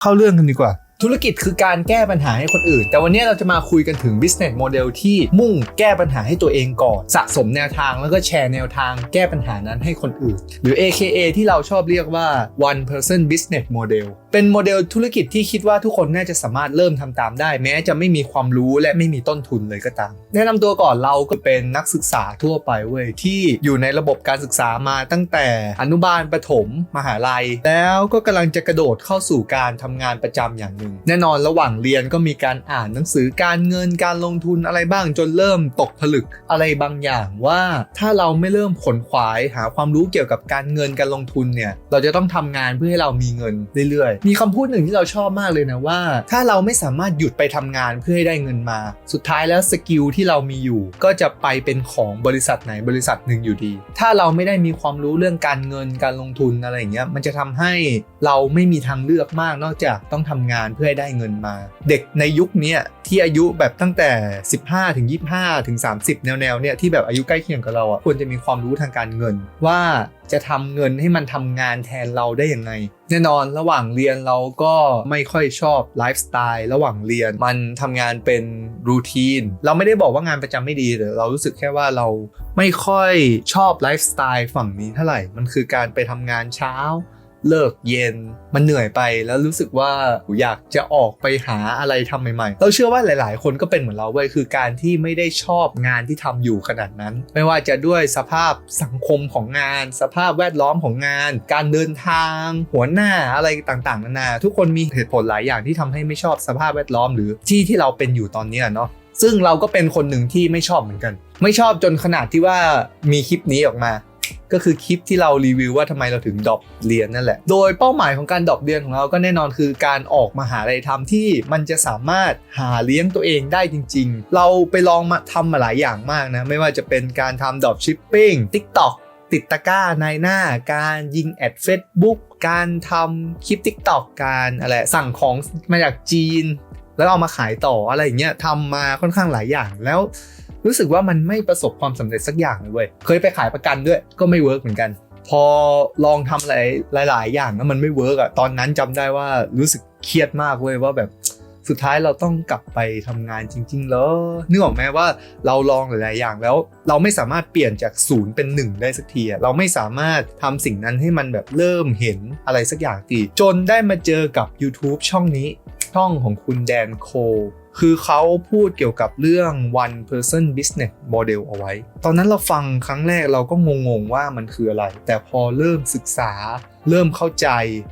เข้าเรื่องกันดีกว่า ธุรกิจคือการแก้ปัญหาให้คนอื่น แต่วันนี้เราจะมาคุยกันถึง business model ที่มุ่งแก้ปัญหาให้ตัวเองก่อน สะสมแนวทางแล้วก็แชร์แนวทางแก้ปัญหานั้นให้คนอื่น หรือ AKA ที่เราชอบเรียกว่า one person business model เป็นโมเดลธุรกิจที่คิดว่าทุกคนน่าจะสามารถเริ่มทำตามได้ แม้จะไม่มีความรู้และไม่มีต้นทุนเลยก็ตาม แนะนำตัวก่อนเราก็เป็นนักศึกษาทั่วไปเว้ยที่อยู่ในระบบการศึกษามาตั้งแต่อนุบาลประถม มหาลัย แล้วก็กำลังจะกระโดดเข้าสู่การทำงานประจำอย่างหนึ่งแน่นอนระหว่างเรียนก็มีการอ่านหนังสือการเงินการลงทุนอะไรบ้างจนเริ่มตกผลึกอะไรบางอย่างว่าถ้าเราไม่เริ่มขนขวายหาความรู้เกี่ยวกับการเงินการลงทุนเนี่ยเราจะต้องทำงานเพื่อให้เรามีเงินเรื่อยๆ มีคำพูดหนึ่งที่เราชอบมากเลยนะว่า ถ้าเราไม่สามารถหยุดไปทำงานเพื่อให้ได้เงินมา สุดท้ายแล้วสกิลที่เรามีอยู่ก็จะไปเป็นของบริษัทไหนบริษัทหนึ่งอยู่ดี ถ้าเราไม่ได้มีความรู้เรื่องการเงินการลงทุนอะไรอย่างเงี้ยมันจะทำให้เราไม่มีทางเลือกมากนอกจากต้องทำงานเพื่อให้ได้เงินมา เด็กในยุคนี้ที่อายุแบบตั้งแต่ 15ถึง25ถึง30 แนวๆเนี่ยที่แบบอายุใกล้เคียงกับเราอะควรจะมีความรู้ทางการเงิน ว่าจะทำเงินให้มันทำงานแทนเราได้ยังไง แน่นอนระหว่างเรียนเราก็ไม่ค่อยชอบไลฟ์สไตล์ระหว่างเรียนมันทำงานเป็นรูทีนเราไม่ได้บอกว่างานประจำไม่ดีแต่เรารู้สึกแค่ว่าเราไม่ค่อยชอบไลฟ์สไตล์ฝั่งนี้เท่าไหร่มันคือการไปทำงานเช้า เลิกเย็นมันเหนื่อยไปแล้วรู้สึกว่าอยากจะออกไปหาอะไรทำใหม่ๆ เราเชื่อว่าหลาย ๆ คนก็เป็นเหมือนเราเว้ยคือการที่ไม่ได้ชอบงานที่ทำอยู่ขนาดนั้น ไม่ว่าจะด้วยสภาพสังคมของงาน สภาพแวดล้อมของงาน การเดินทาง หัวหน้าอะไรต่างๆนานาทุกคนมีเหตุผลหลายอย่างที่ทำให้ไม่ชอบสภาพแวดล้อมหรือที่ที่เราเป็นอยู่ตอนนี้เนาะซึ่งเราก็เป็นคนหนึ่งที่ไม่ชอบเหมือนกัน ไม่ชอบจนขนาดที่ว่ามีคลิปนี้ออกมา ก็คือคลิปที่เรารีวิวว่าทำไมเราถึงดรอปเรียนนั่นแหละ โดยเป้าหมายของการดรอปเรียนของเราก็แน่นอนคือการออกมาหาอะไรทำที่มันจะสามารถหาเลี้ยงตัวเองได้จริง ๆ เราไปลองมาทำมาหลายอย่างมากนะ ไม่ว่าจะเป็นการทำดรอปชิปปิ้ง TikTok ติดตะกร้าในหน้า การยิงแอด Facebook การทำคลิป TikTok การอะไรสั่งของมาจากจีน แล้วเอามาขายต่ออะไรอย่างเงี้ยทำมาค่อนข้างหลายอย่างแล้ว รู้สึกว่ามันไม่ประสบความสำเร็จสักอย่างเลยเว้ยเคยไปขายประกันด้วยก็ไม่เวิร์กเหมือนกัน พอลองทำอะไรหลาย ๆ อย่างแล้วมันไม่เวิร์กอะตอนนั้นจำได้ว่ารู้สึกเครียดมากเว้ยว่าแบบสุดท้ายเราต้องกลับไปทำงานจริงๆเหรอนึกออกไหมว่าเราลองหลาย ๆ อย่างแล้ว เราไม่สามารถเปลี่ยนจากศูนย์เป็นหนึ่งได้สักทีอะเราไม่สามารถทำสิ่งนั้นให้มันแบบเริ่มเห็นอะไรสักอย่างตีจนได้มาเจอกับ YouTube ช่องนี้ช่องของคุณแดนโค คือเขาพูดเกี่ยวกับเรื่อง one person business model เอาไว้ ตอนนั้นเราฟังครั้งแรกเราก็งงๆว่ามันคืออะไร แต่พอเริ่มศึกษา เริ่มเข้าใจ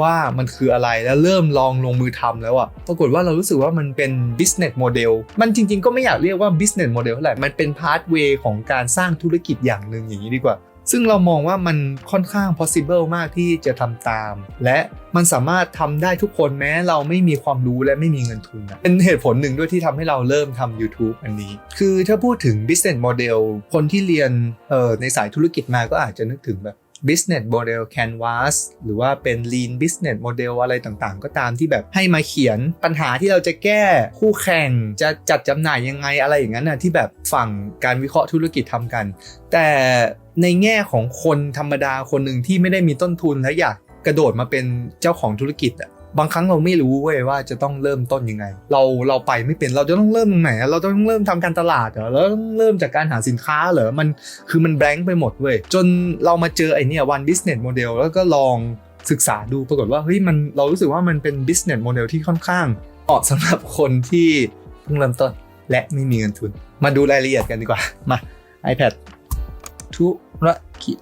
ว่ามันคืออะไรแล้วเริ่มลองลงมือทำแล้วอะปรากฏว่าเรารู้สึกว่ามันเป็น business model มันจริงๆก็ไม่อยากเรียกว่า business model เท่าไหร่ มันเป็น pathway ของการสร้างธุรกิจอย่างหนึ่งอย่างนี้ดีกว่า ซึ่งเรามองว่ามันค่อนข้าง possible มากที่จะทำตาม และมันสามารถทำได้ทุกคนแม้เราไม่มีความรู้และไม่มีเงินทุนนะเป็นเหตุผลหนึ่งด้วยที่ทำให้เราเริ่มทำ YouTube อันนี้ คือถ้าพูดถึง business model คนที่เรียนออในสายธุรกิจมาก็อาจจะนึกถึงแบบ business model canvas หรือว่าเป็น lean business model อะไรต่างๆ ก็ตามที่แบบให้มาเขียนปัญหาที่เราจะแก้คู่แข่งจะจัดจำหน่ายยังไงอะไรอย่างนั้นนะที่แบบฝั่งการวิเคราะห์ธุรกิจทำกัน แต่ในแง่ของคนธรรมดาคนหนึ่งที่ไม่ได้มีต้นทุนและอยากกระโดดมาเป็นเจ้าของธุรกิจอะ บางครั้งเราไม่รู้เว้ยว่าจะต้องเริ่มต้นยังไง เราเราไปไม่เป็นเราจะต้องเริ่มตรงไหนเราต้องเริ่มทำการตลาดเหรอเราต้องเริ่มจากการหาสินค้าเหรอมันคือมันแบงค์ไปหมดเว้ยจนเรามาเจอไอเนี่ย one business model แล้วก็ลองศึกษาดูปรากฏว่าเฮ้ยมันเรารู้สึกว่ามันเป็น business model ที่ค่อนข้างเหมาะสำหรับคนที่เพิ่งเริ่มต้นและไม่มีเงินทุน มาดูรายละเอียดกันดีกว่ามา iPad ธุรกิจ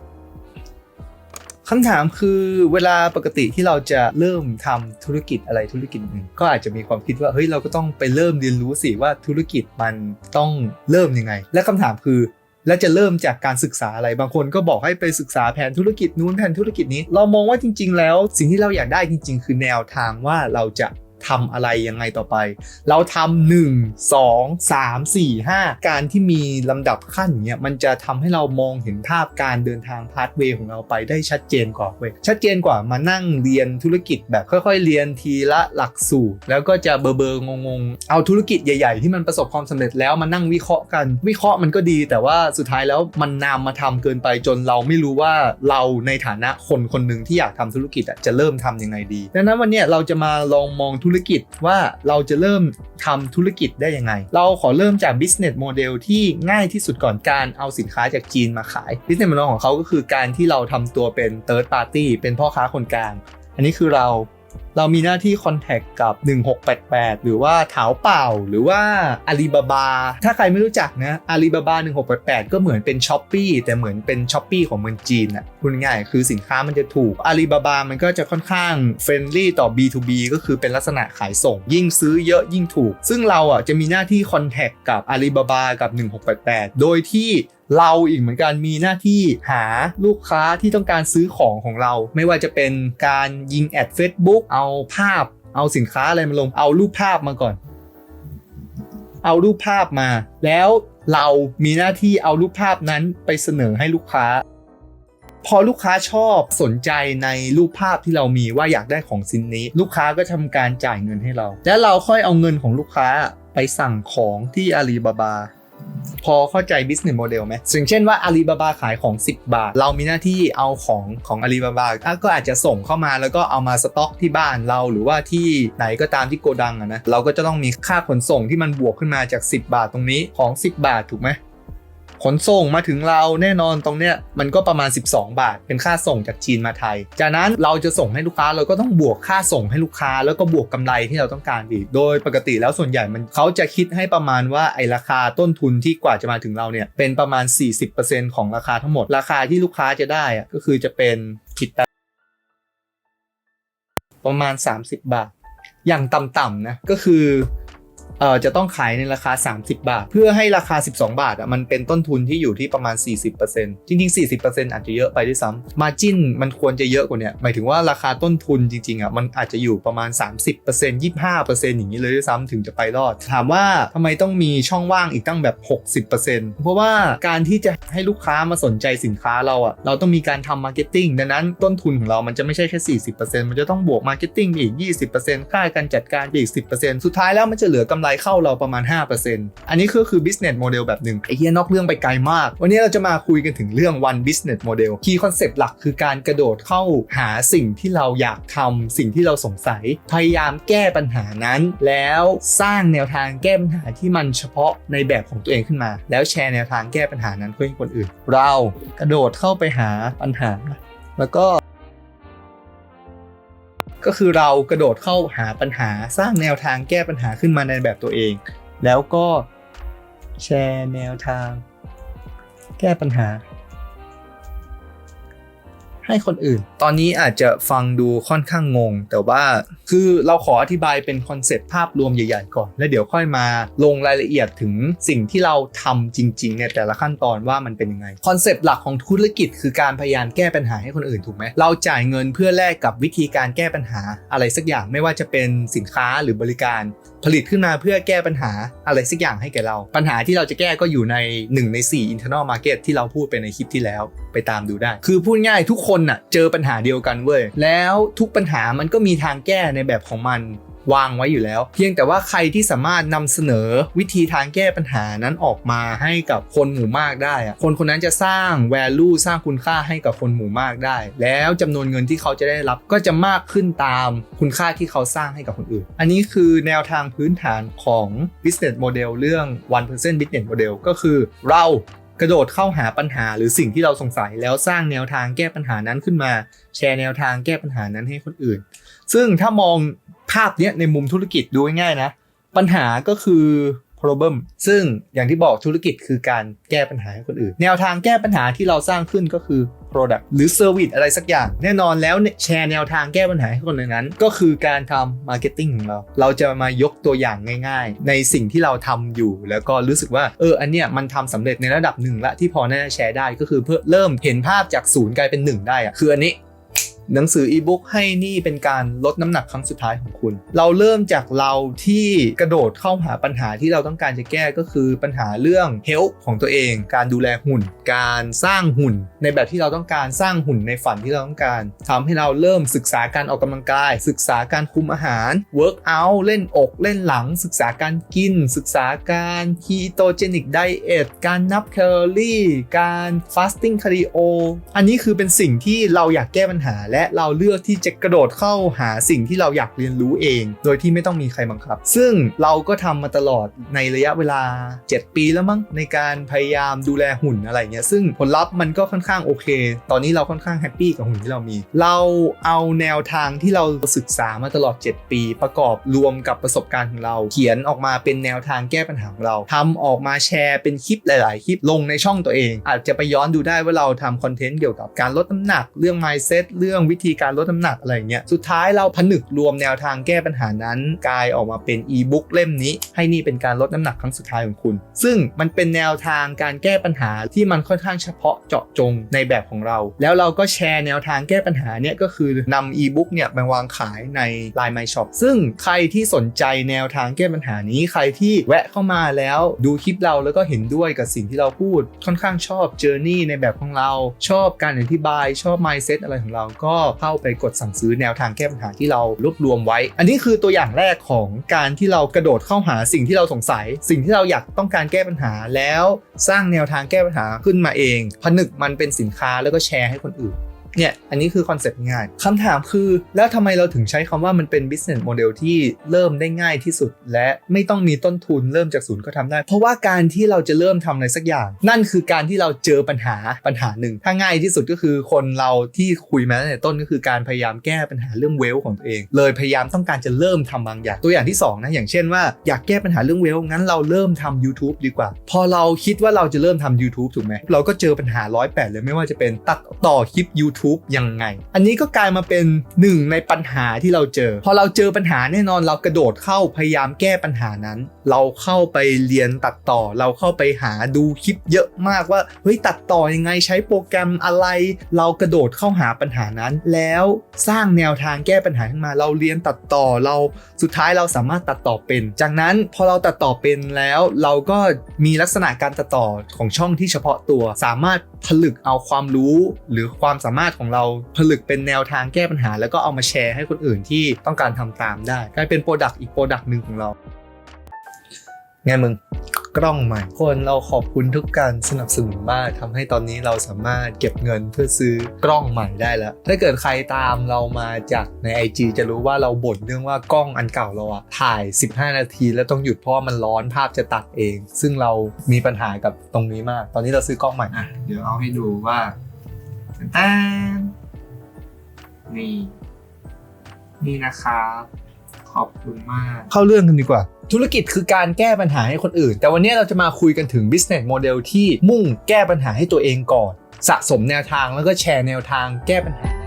คำถามคือเวลาปกติที่เราจะเริ่มทำธุรกิจอะไรธุรกิจหนึ่งก็อาจจะมีความคิดว่าเฮ้ยเราก็ต้องไปเริ่มเรียนรู้สิว่าธุรกิจมันต้องเริ่มยังไง และคำถามคือและจะเริ่มจากการศึกษาอะไรบางคนก็บอกให้ไปศึกษาแผนธุรกิจนู้นแผนธุรกิจนี้ เรามองว่าจริง ๆ แล้ว สิ่งที่เราอยากได้จริง ๆ คือแนวทางว่าเราจะ ทำอะไรยังไงต่อไป เราทำหนึ่งสองสามสี่ห้าการที่มีลำดับขั้นเงี้ยมันจะทำให้เรามองเห็นภาพการเดินทางพาสเวย์ของเราไปได้ชัดเจนกว่าเว้ยชัดเจนกว่ามานั่งเรียนธุรกิจแบบค่อยๆ เรียนทีละหลักสูตร แล้วก็จะเบอร์เบอร์งงๆ เอาธุรกิจใหญ่ ๆ ที่มันประสบความสำเร็จแล้วมานั่งวิเคราะห์กัน วิเคราะห์มันก็ดี แต่ว่าสุดท้ายแล้วมันนามมาทำเกินไปจนเราไม่รู้ว่าเราในฐานะคนคนหนึ่งที่อยากทำธุรกิจจะเริ่มทำยังไงดีดังนั้นวันนี้เราจะมาลองมองธุรกิจว่าเราจะเริ่มทำธุรกิจได้ยังไง เราขอเริ่มจาก business model ที่ง่ายที่สุดก่อนการเอาสินค้าจากจีนมาขาย business model ของเขาก็คือการที่เราทำตัวเป็น third party เป็นพ่อค้าคนกลาง อันนี้คือเรา เรามีหน้าที่คอนแทคกับ 1688 หรือว่าเถาเป่าหรือว่าอาลีบาบาถ้าใครไม่รู้จักนะอาลีบาบา1688 ก็เหมือนเป็นช้อปปีแต่เหมือนเป็นช้อปปีของเมืองจีนอะพูดง่ายคือสินค้ามันจะถูกอาลีบาบามันก็จะค่อนข้างเฟรนลี่ต่อ B2B ก็คือเป็นลักษณะขายส่ง ยิ่งซื้อเยอะยิ่งถูก ซึ่งเราอะจะมีหน้าที่คอนแทคกับอาลีบาบากับ 1688 โดยที่ เราอีกเหมือนกันมีหน้าที่หาลูกค้าที่ต้องการซื้อของของเรา ไม่ว่าจะเป็นการยิงแอด Facebook เอาภาพ เอาสินค้าอะไรมาลง เอารูปภาพมาก่อน เอารูปภาพมา แล้วเรามีหน้าที่เอารูปภาพนั้นไปเสนอให้ลูกค้า พอลูกค้าชอบสนใจในรูปภาพที่เรามีว่าอยากได้ของชิ้นนี้ ลูกค้าก็ทำการจ่ายเงินให้เรา แล้วเราค่อยเอาเงินของลูกค้าไปสั่งของที่อาลีบาบา พอเข้าใจ business model ไหมถึงเช่นว่าอาลีบาบาขายของ 10 บาท เรามีหน้าที่เอาของของอาลีบาบาก็อาจจะส่งเข้ามาแล้วก็เอามาสต็อกที่บ้านเราหรือว่าที่ไหนก็ตามที่โกดังอะนะ เราก็จะต้องมีค่าขนส่งที่มันบวกขึ้นมาจาก 10 บาทตรงนี้ของ 10 บาทถูกไหม ขนส่งมาถึงเราแน่นอนตรงเนี้ยมันก็ประมาณ 12 บาท เป็นค่าส่งจากจีนมาไทย จากนั้นเราจะส่งให้ลูกค้าเราก็ต้องบวกค่าส่งให้ลูกค้า แล้วก็บวกกำไรที่เราต้องการอีก โดยปกติแล้วส่วนใหญ่มันเขาจะคิดให้ประมาณว่าไอราคาต้นทุนที่กว่าจะมาถึงเราเนี่ยเป็นประมาณ 40%ของราคาทั้งหมด ราคาที่ลูกค้าจะได้อะก็คือจะเป็นคิดแป๊บประมาณ 30 บาท อย่างต่ำๆนะก็คือ เอ่อจะต้องขายในราคา 30 บาท เพื่อให้ราคา 12 บาทอะมันเป็นต้นทุนที่อยู่ที่ประมาณ 40%จริงๆ 40%อาจจะเยอะไปด้วยซ้ำมาจิ้นมันควรจะเยอะกว่านี้หมายถึงว่าราคาต้นทุนจริงๆอะมันอาจจะอยู่ประมาณ 30% 25%อย่างนี้เลยด้วยซ้ำถึงจะไปรอด ถามว่าทำไมต้องมีช่องว่างอีกตั้งแบบ 60%เพราะว่าการที่จะให้ลูกค้ามาสนใจสินค้าเราอะเราต้องมีการทำมาร์เก็ตติ้งดังนั้นต้นทุนของเรามันจะไม่ใช่แค่ 40%มันจะต้องบวกมาร์เก็ตติ้งอีก 20%ค่าการจัดการอีก 10%สุดท้ายแล้วมันจะเหลือกำไรเข้าเราประมาณ 5%อันนี้ก็คือ business model แบบหนึ่งไอ้เฮียนอกเรื่องไปไกลมาก วันนี้เราจะมาคุยกันถึงเรื่อง one business model key concept หลักคือการกระโดดเข้าหาสิ่งที่เราอยากทำสิ่งที่เราสงสัย พยายามแก้ปัญหานั้น แล้วสร้างแนวทางแก้ปัญหาที่มันเฉพาะในแบบของตัวเองขึ้นมา แล้วแชร์แนวทางแก้ปัญหานั้นเพื่อให้คนอื่น เรากระโดดเข้าไปหาปัญหา แล้วก็ ก็คือเรากระโดดเข้าหาปัญหาสร้างแนวทางแก้ปัญหาขึ้นมาในแบบตัวเอง แล้วก็แชร์แนวทาง แก้ปัญหา ให้คนอื่น ตอนนี้อาจจะฟังดูค่อนข้างงง แต่ว่าคือเราขออธิบายเป็นคอนเซปต์ภาพรวมใหญ่ๆก่อน แล้วเดี๋ยวค่อยมาลงรายละเอียดถึงสิ่งที่เราทำจริงๆในแต่ละขั้นตอนว่ามันเป็นยังไงคอนเซปต์หลักของธุรกิจคือการพยายามแก้ปัญหาให้คนอื่นถูกไหมเราจ่ายเงินเพื่อแลกกับวิธีการแก้ปัญหาอะไรสักอย่างไม่ว่าจะเป็นสินค้าหรือบริการผลิตขึ้นมาเพื่อแก้ปัญหาอะไรสักอย่างให้แก่เรา ปัญหาที่เราจะแก้ก็อยู่ใน 1 ใน 4 internal market ที่เราพูดไปในคลิปที่แล้วไปตามดูได้ คือพูดง่ายทุกคนน่ะเจอปัญหาเดียวกันเว้ยแล้วทุกปัญหามันก็มีทางแก้ในแบบของมัน วางไว้อยู่แล้ว เพียงแต่ว่าใครที่สามารถนำเสนอวิธีทางแก้ปัญหานั้นออกมาให้กับคนหมู่มากได้ คนคนนั้นจะสร้าง value สร้างคุณค่าให้กับคนหมู่มากได้ แล้วจำนวนเงินที่เขาจะได้รับก็จะมากขึ้นตามคุณค่าที่เขาสร้างให้กับคนอื่น อันนี้คือแนวทางพื้นฐานของ business model เรื่อง1% business model ก็คือเรากระโดดเข้าหาปัญหาหรือสิ่งที่เราสงสัยแล้วสร้างแนวทางแก้ปัญหานั้นขึ้นมา แชร์แนวทางแก้ปัญหานั้นให้คนอื่น ซึ่งถ้ามอง ภาพเนี้ยในมุมธุรกิจดูง่ายๆนะ ปัญหาก็คือ problem ซึ่งอย่างที่บอกธุรกิจคือการแก้ปัญหาให้คนอื่น แนวทางแก้ปัญหาที่เราสร้างขึ้นก็คือ product หรือ service อะไรสักอย่าง แน่นอนแล้วแชร์แนวทางแก้ปัญหาให้คนนั้น ก็คือการทำ marketing ของเรา เราจะมายกตัวอย่างง่ายๆ ในสิ่งที่เราทำอยู่ แล้วก็รู้สึกว่าเอออันเนี้ยมันทำสำเร็จในระดับหนึ่งละที่พอน่าจะแชร์ได้ก็คือเพื่อเริ่มเห็นภาพจากศูนย์กลายเป็นหนึ่งได้อะคืออันนี้ หนังสืออีบุ๊กให้นี่เป็นการลดน้ำหนักครั้งสุดท้ายของคุณ เราเริ่มจากเราที่กระโดดเข้าหาปัญหาที่เราต้องการจะแก้ก็คือปัญหาเรื่องเฮลท์ของตัวเอง การดูแลหุ่น การสร้างหุ่น ในแบบที่เราต้องการสร้างหุ่นในฝันที่เราต้องการทำให้เราเริ่มศึกษาการออกกำลังกาย ศึกษาการคุมอาหารเวิร์กอัลเล่นอกเล่นหลัง ศึกษาการกิน ศึกษาการคีโตเจนิกไดเอทการนับแคลอรี่ การฟาสติ้งคาร์ดิโออันนี้คือเป็นสิ่งที่เราอยากแก้ปัญหาและและเราเลือกที่จะกระโดดเข้าหาสิ่งที่เราอยากเรียนรู้เอง โดยที่ไม่ต้องมีใครบังคับ ซึ่งเราก็ทำมาตลอดในระยะเวลา 7 ปีแล้วมั้งในการพยายามดูแลหุ่นอะไรเงี้ยซึ่งผลลัพธ์มันก็ค่อนข้างโอเค ตอนนี้เราค่อนข้างแฮปปี้กับหุ่นที่เรามี เราเอาแนวทางที่เราศึกษามาตลอด 7 ปี ประกอบรวมกับประสบการณ์ของเรา เขียนออกมาเป็นแนวทางแก้ปัญหาของเราทำออกมาแชร์เป็นคลิปหลาย ๆ คลิปลงในช่องตัวเอง อาจจะไปย้อนดูได้ว่าเราทำคอนเทนต์เกี่ยวกับการลดน้ำหนัก เรื่อง mindset เรื่องวิธีการลดน้ำหนักอะไรเงี้ยสุดท้ายเราผนึกรวมแนวทางแก้ปัญหานั้นกลายออกมาเป็นอีบุ๊กเล่มนี้ ให้นี่เป็นการลดน้ำหนักครั้งสุดท้ายของคุณ ซึ่งมันเป็นแนวทางการแก้ปัญหาที่มันค่อนข้างเฉพาะเจาะจงในแบบของเรา แล้วเราก็แชร์แนวทางแก้ปัญหาเนี่ยก็คือนำอีบุ๊กเนี่ยไปวางขายใน Line My Shop ซึ่งใครที่สนใจแนวทางแก้ปัญหานี้ใครที่แวะเข้ามาแล้วดูคลิปเราแล้วก็เห็นด้วยกับสิ่งที่เราพูดค่อนข้างชอบเจอร์นี่ในแบบของเราชอบการอธิบายชอบ mindset อะไรของเราก็เข้าไปกดสั่งซื้อแนวทางแก้ปัญหาที่เรารวบรวมไว้ อันนี้คือตัวอย่างแรกของการที่เรากระโดดเข้าหาสิ่งที่เราสงสัย สิ่งที่เราอยากต้องการแก้ปัญหาแล้วสร้างแนวทางแก้ปัญหาขึ้นมาเอง ผนึกมันเป็นสินค้าแล้วก็แชร์ให้คนอื่น เนี่ย อันนี้คือคอนเซ็ปต์ง่ายคำถามคือ แล้วทำไมเราถึงใช้คำว่ามันเป็น business model ที่เริ่มได้ง่ายที่สุด และไม่ต้องมีต้นทุนเริ่มจากศูนย์ก็ทำได้ เพราะว่าการที่เราจะเริ่มทำอะไรสักอย่าง นั่นคือการที่เราเจอปัญหาปัญหาหนึ่ง ถ้าง่ายที่สุดก็คือคนเราที่คุยมาตั้งแต่ต้นก็คือการพยายามแก้ปัญหาเรื่องเวลของตัวเอง เลยพยายามต้องการจะเริ่มทำบางอย่าง ตัวอย่างที่สองนะอย่างเช่นว่าอยากแก้ปัญหาเรื่องเวลงั้นเราเริ่มทำ YouTube ดีกว่า พอเราคิดว่าเราจะเริ่มทำ YouTube ถูกไหมเราก็เจอปัญหาร้อยแปดเลยไม่ว่าจะเป็นตัดต่อคลิป YouTube ยังไง อันนี้ก็กลายมาเป็นหนึ่งในปัญหาที่เราเจอ พอเราเจอปัญหาแน่นอนเรากระโดดเข้าพยายามแก้ปัญหานั้น เราเข้าไปเรียนตัดต่อ เราเข้าไปหาดูคลิปเยอะมากว่าเฮ้ยตัดต่อยังไงใช้โปรแกรมอะไร เรากระโดดเข้าหาปัญหานั้น แล้วสร้างแนวทางแก้ปัญหาขึ้นมา เราเรียนตัดต่อเราสุดท้ายเราสามารถตัดต่อเป็น จากนั้นพอเราตัดต่อเป็นแล้ว เราก็มีลักษณะการตัดต่อของช่องที่เฉพาะตัวสามารถผลึกเอาความรู้หรือความสามารถของเราผลึกเป็นแนวทางแก้ปัญหา แล้วก็เอามาแชร์ให้คนอื่นที่ต้องการทำตามได้กลายเป็นโปรดักต์อีกโปรดักต์หนึ่งของเราไงมึง กล้องใหม่ คนเราขอบคุณทุกการสนับสนุนมากทำให้ตอนนี้เราสามารถเก็บเงินเพื่อซื้อกล้องใหม่ได้แล้ว ถ้าเกิดใครตามเรามาจากใน IG จะรู้ว่าเราบ่นเรื่องว่ากล้องอันเก่าเราอะถ่าย 15 นาที แล้วต้องหยุดเพราะมันร้อนภาพจะตัดเอง ซึ่งเรามีปัญหากับตรงนี้มาก ตอนนี้เราซื้อกล้องใหม่อะเดี๋ยวเอาให้ดูว่าแตนนี่นี่นะครับ อบคุณมาก เข้าเรื่องกันดีกว่า ธุรกิจคือการแก้ปัญหาให้คนอื่น แต่วันนี้เราจะมาคุยกันถึง business model ที่มุ่งแก้ปัญหาให้ตัวเองก่อน สะสมแนวทางแล้วก็แชร์แนวทางแก้ปัญหา